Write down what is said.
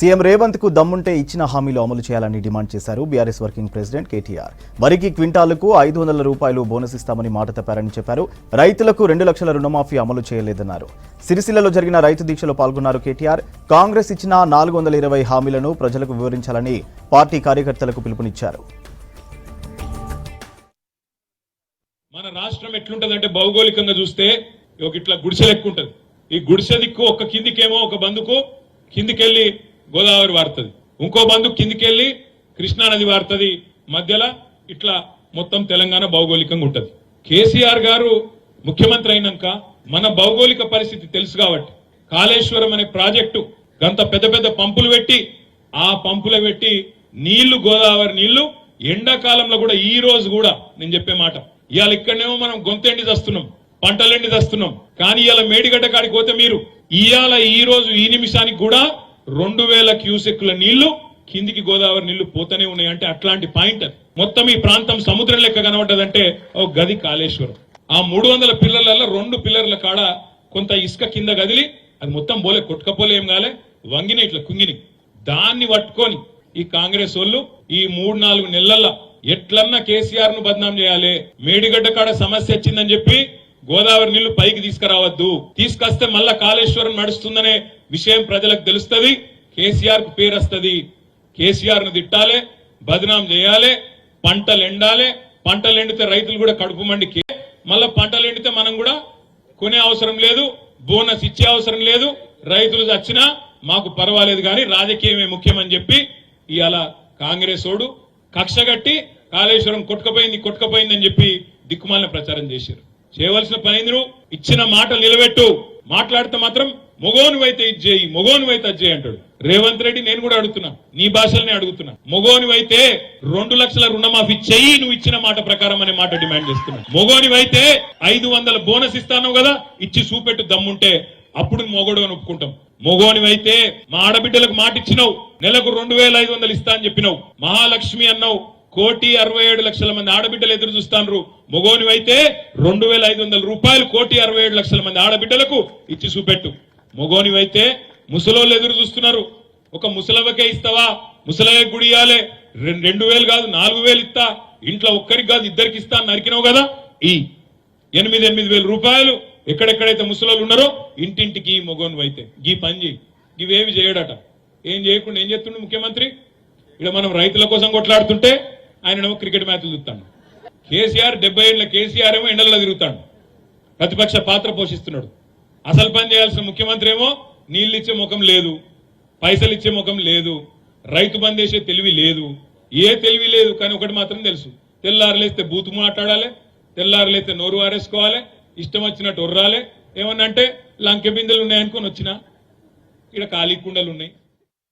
CM రేవంత్కు దమ్ముంటే ఇచ్చిన హామీలు అమలు చేయాలని డిమాండ్ చేశారు బీఆర్ఎస్ వర్కింగ్ ప్రెసిడెంట్ కేటీఆర్. వరికి క్వింటాలకు ఐదు వందల రూపాయలు బోనస్ ఇస్తామని మాట తప్పారని చెప్పారు. రైతులకు రెండు లక్షల రుణమాఫీ అమలు చేయలేదన్నారు. సిరిసిల్లలో జరిగిన రైతు దీక్షలో పాల్గొన్నారు కేటీఆర్. కాంగ్రెస్ ఇచ్చిన నాలుగు వందల ఇరవై హామీలను ప్రజలకు వివరించాలని పార్టీ కార్యకర్తలకు పిలుపునిచ్చారు. మన రాష్ట్రం ఎట్లుంటదంటే భౌగోళికంగా చూస్తే ఇట్లా గుడిసె ఈ గుడిసె దిక్కు ఒక కిందికేమో ఒక బందుకు కిందికెళ్ళి గోదావరి వారుతుంది. ఇంకో బంధు కిందికెళ్ళి కృష్ణానది వారుతుంది. మధ్యలో ఇట్లా మొత్తం తెలంగాణ భౌగోళికంగా ఉంటుంది. కేసీఆర్ గారు ముఖ్యమంత్రి అయినాక మన భౌగోళిక పరిస్థితి తెలుసు కాబట్టి కాళేశ్వరం అనే ప్రాజెక్టు గంత పెద్ద పెద్ద పంపులు పెట్టి ఆ పంపులు పెట్టి నీళ్ళు గోదావరి నీళ్ళు ఎండాకాలంలో కూడా ఈ రోజు కూడా నేను చెప్పే మాట. ఇవాళ ఇక్కడనేమో మనం గొంతెండి తెస్తున్నాం పంటలెండి తెస్తున్నాం కానీ ఇవాళ మేడిగడ్డ కాడికి పోతే మీరు ఇవాళ ఈ రోజు ఈ నిమిషానికి కూడా రెండు వేల క్యూసెక్ల నీళ్ళు కిందికి గోదావరి నీళ్ళు పోతూనే ఉన్నాయి అంటే అట్లాంటి పాయింట్ అది. మొత్తం ఈ ప్రాంతం సముద్రం లెక్క కనబడ్డదంటే ఓ గది కాళేశ్వరం. ఆ మూడు వందల పిల్లర్లలో రెండు పిల్లర్ల కాడ కొంత ఇసుక కింద గదిలి అది మొత్తం పోలే కొట్టుకపోలే ఏం కాలే వంగిన ఇట్లా కుంగిని. దాన్ని పట్టుకొని ఈ కాంగ్రెస్ వాళ్ళు ఈ మూడు నాలుగు నెలల్లో ఎట్లన్నా కేసీఆర్ను బదనాం చేయాలి మేడిగడ్డ కాడ సమస్య వచ్చిందని చెప్పి గోదావరి నీళ్ళు పైకి తీసుకురావద్దు. తీసుకొస్తే మళ్ళా కాళేశ్వరం నడుస్తుందనే విషయం ప్రజలకు తెలుస్తుంది కేసీఆర్కు పేరు వస్తుంది. కేసీఆర్ను తిట్టాలి బదనాం చేయాలి పంటలు ఎండాలి పంటలు ఎండితే రైతులు కూడా కడుపు మండి కే- మళ్ళా పంటలు ఎండితే మనం కూడా కొనే అవసరం లేదు బోనస్ ఇచ్చే అవసరం లేదు రైతులు చచ్చినా మాకు పర్వాలేదు కానీ రాజకీయమే ముఖ్యమని చెప్పి ఇవాళ కాంగ్రెస్ ఓడు కక్షగట్టి కాళేశ్వరం కొట్టుకపోయింది కొట్టుకపోయింది అని చెప్పి దిక్కుమాలిన ప్రచారం చేశారు. చేయవలసిన పని నువ్వు ఇచ్చిన మాట నిలబెట్టు. మాట్లాడితే మాత్రం మొగోనివైతే ఇది చేయి మొగోనివైతే అది చేయి అంటాడు. రేవంత్ రెడ్డి నేను కూడా అడుగుతున్నా. నీ భాషలనే అడుగుతున్నా. మొగోనివైతే రెండు లక్షల రుణమాఫీ చెయ్యి నువ్వు ఇచ్చిన మాట ప్రకారం అనే మాట డిమాండ్ చేస్తున్నా. మొగోనివైతే ఐదు వందల బోనస్ ఇస్తాను కదా ఇచ్చి చూపెట్టు దమ్ముంటే అప్పుడు మొగోడు అని ఒప్పుకుంటాం మొగోనివైతే మా ఆడబిడ్డలకు మాట ఇచ్చినావు నెలకు రెండు వేల ఐదు వందలు ఇస్తా అని చెప్పినావు. మహాలక్ష్మి అన్నావు కోటి అరవై ఏడు లక్షల మంది ఆడబిడ్డలు ఎదురు చూస్తాండ్రు మొగోనివైతే రెండు వేల ఐదు వందల రూపాయలు కోటి అరవై ఏడు లక్షల మంది ఆడబిడ్డలకు ఇచ్చి చూపెట్టు. మొగోనివైతే ముసలోళ్ళు ఎదురు చూస్తున్నారు. ఒక ముసలవకే ఇస్తావా? ముసలయ్య గుడి ఇయ్యాలే. రెండు వేలు కాదు నాలుగు వేలు ఇస్తా. ఇంట్లో ఒక్కరికి కాదు ఇద్దరికి ఇస్తా అని నరికినావు కదా? ఈ ఎనిమిది ఎనిమిది వేల రూపాయలు ఎక్కడెక్కడైతే ముసలోళ్ళు ఉన్నారో ఇంటింటికి మొగోను అయితే గీ పని చేయి. ఇవేవి చేయడట. ఏం చేయకుండా ఏం చేస్తుండే ముఖ్యమంత్రి? ఇక్కడ మనం రైతుల కోసం కొట్లాడుతుంటే ఆయనేమో క్రికెట్ మ్యాచ్లు చూస్తాడు. కేసీఆర్ డెబ్బై ఏళ్ళ కేసీఆర్ ఏమో ఎండల్లో తిరుగుతాడు. ప్రతిపక్ష పాత్ర పోషిస్తున్నాడు. అసలు పని చేయాల్సిన ముఖ్యమంత్రి ఏమో నీళ్ళు ఇచ్చే ముఖం లేదు పైసలు ఇచ్చే ముఖం లేదు రైతు బంద్ చేసే తెలివి లేదు. ఏ తెలివి లేదు కానీ ఒకటి మాత్రం తెలుసు. తెల్లారులేస్తే బూతు మాట్లాడాలి తెల్లారులేస్తే నోరు వారేసుకోవాలి ఇష్టం వచ్చినట్టు ఒర్రాలి. ఏమన్నా అంటే లంకె బిందెలు ఉన్నాయనుకొని వచ్చిన ఇక్కడ ఖాళీ కుండలు ఉన్నాయి.